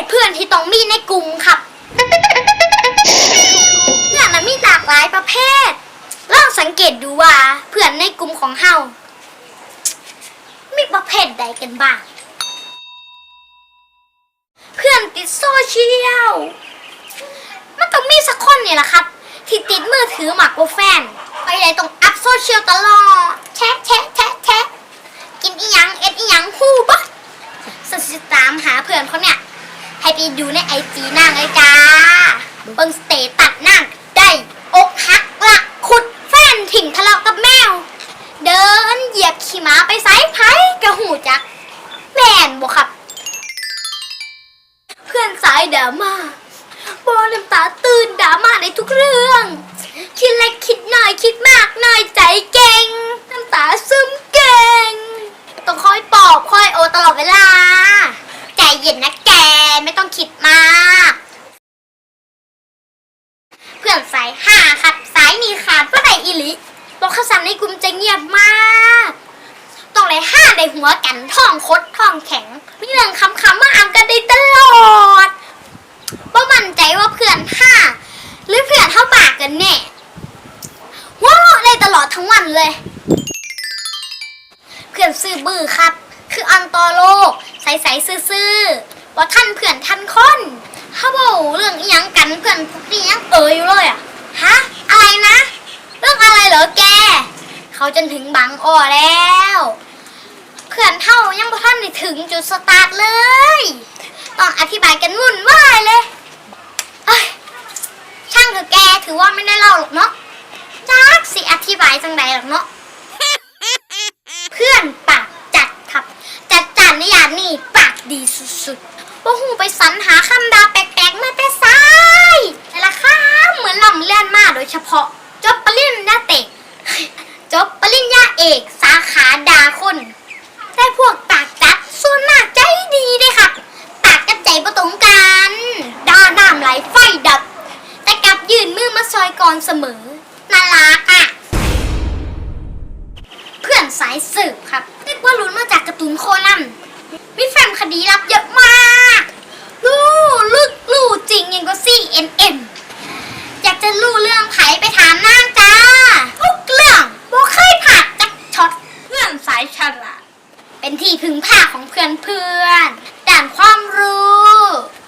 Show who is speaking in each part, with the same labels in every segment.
Speaker 1: ศเพื่อนที่ต้องมีในกลุ่มครับเพื่อนนะมีหลากหลายประเภทลองสังเกตดูว่าเพื่อนในกลุ่มของเฮามีประเภทใดกันบ้าง เพื่อนติดโซเชียลมันต้องมีสักคนเนี่ยแหละครับ ที่ติดมือถือหมากกว่าแฟน ไปไหนต้องอัพโซเชียลตลอดแชะแชะแชะแชะกินอีหยังเอ็ดอีหยังฮู้ปะสดสิตามหาเพื่อนเขาเนี่ย ให้ ไปดูในไอจีนางเลยจ้าเบิ่งสเตตัสนางได้อกหักหลักขุดแฟนถิ่งทะเลาะกับแมว เดินเหยียบขี่ม้าไปไซส์ไผ่กระหูจัก แม่นบ่ครับ เพื่อนสายดราม่าบอน้ำตาตื่นดราม่าในทุกเรื่อง คิดเล็กคิดน้อยคิดมากน้อยใจเก่งน้ำตาซึมเก่งต้องคอยปลอบคอยโอตลอดเวลา ใจเย็นนะแกไม่ต้องคิดมาก ลือนสายห้าครับสายนี้ขาดว่าไหนอิลิบอกข้าสันในกลุ่มจะเงียบมากต้องเลยห้าในหัวกันท่องคดท่องแข็งมีเรื่องคำคำมาอ่านกันได้ตลอดว่ามั่นใจว่าเพื่อนห้าหรือเพื่อนเท่าปากกันแน่หัวเราะได้ตลอดทั้งวันเลย เพื่อนซื่อบื้อครับ คืออันตอโลกใสๆซื่อๆว่าท่านเพื่อนท่านคน เขาบอกเรื่องอีหยังกันเพื่อนพวกนี้ยังเอ๋ยอยู่เลยอะฮะอะไรนะ เรื่องอะไรเหรอแก เขาจนถึงบางอ้อแล้วเพื่อนเท่ายังบ่ท่านได้ถึงจุดสตาร์ทเลยต้องอธิบายกันวุ่นวายเลยเอ้ยช่างเถอะแกถือว่าไม่ได้เล่าหรอกเนาะจักสิอธิบายจังใดหรอกเนาะเพื่อนปากจัดครับจัดจานนิยามนี่ปากดีสุดๆว่าหูไปสรรหาคำดา เฉพาะจบปริญญาเตกจบปริญญาเอก สาขาดาคนแต่พวกปากจัดส่วนมากใจดีเด้ครับปากกับใจประตรงกันด่าน้ำไหลไฟดับ แต่กลับยื่นมือมาซอยก่อนเสมอน่ารักอะ เพื่อนสายสืบครับเรียกว่าลุ้นมาจากการ์ตูนโคนันมีแฟ้มคดีลับเยอะมากรู้ลึกรู้จริงยังก็ซี่เอ็นเอ็นอยากจะรู้เรื่องไผไปถามนางจ้าทุกเรื่องบ่เคยผ่านจักช็อตเพื่อนสายฉลาด เป็นที่พึ่งพาของเพื่อนเพื่อนด่านความรู้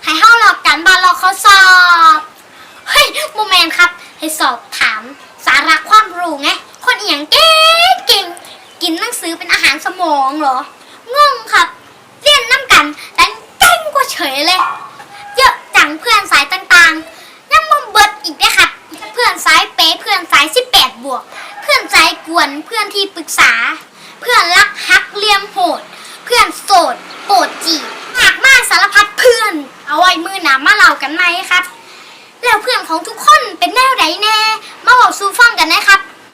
Speaker 1: ให้เข้าหลอกกันบานหลอกเขาสอบ เฮ้ยโมเมนต์ครับ ให้สอบถาม สาระความรู้ไง คนเอหย่างเก่งเก่ง กินหนังสือเป็นอาหารสมองเหรอ งงครับ เรียนน้ำกันแต่เก่งกว่าเฉยเลย เยอะจังเพื่อนสายต่างๆ ยังมเบิดอีกด้วยครับ เพื่อนสายเป๊ะเพื่อนสาย18บวก เพื่อนสายกวน เพื่อนที่ปรึกษา เพื่อน กันไหมครับ แล้วเพื่อนของทุกคนเป็นแนวไหนแน่ มาบอกซูฟังกันนะครับ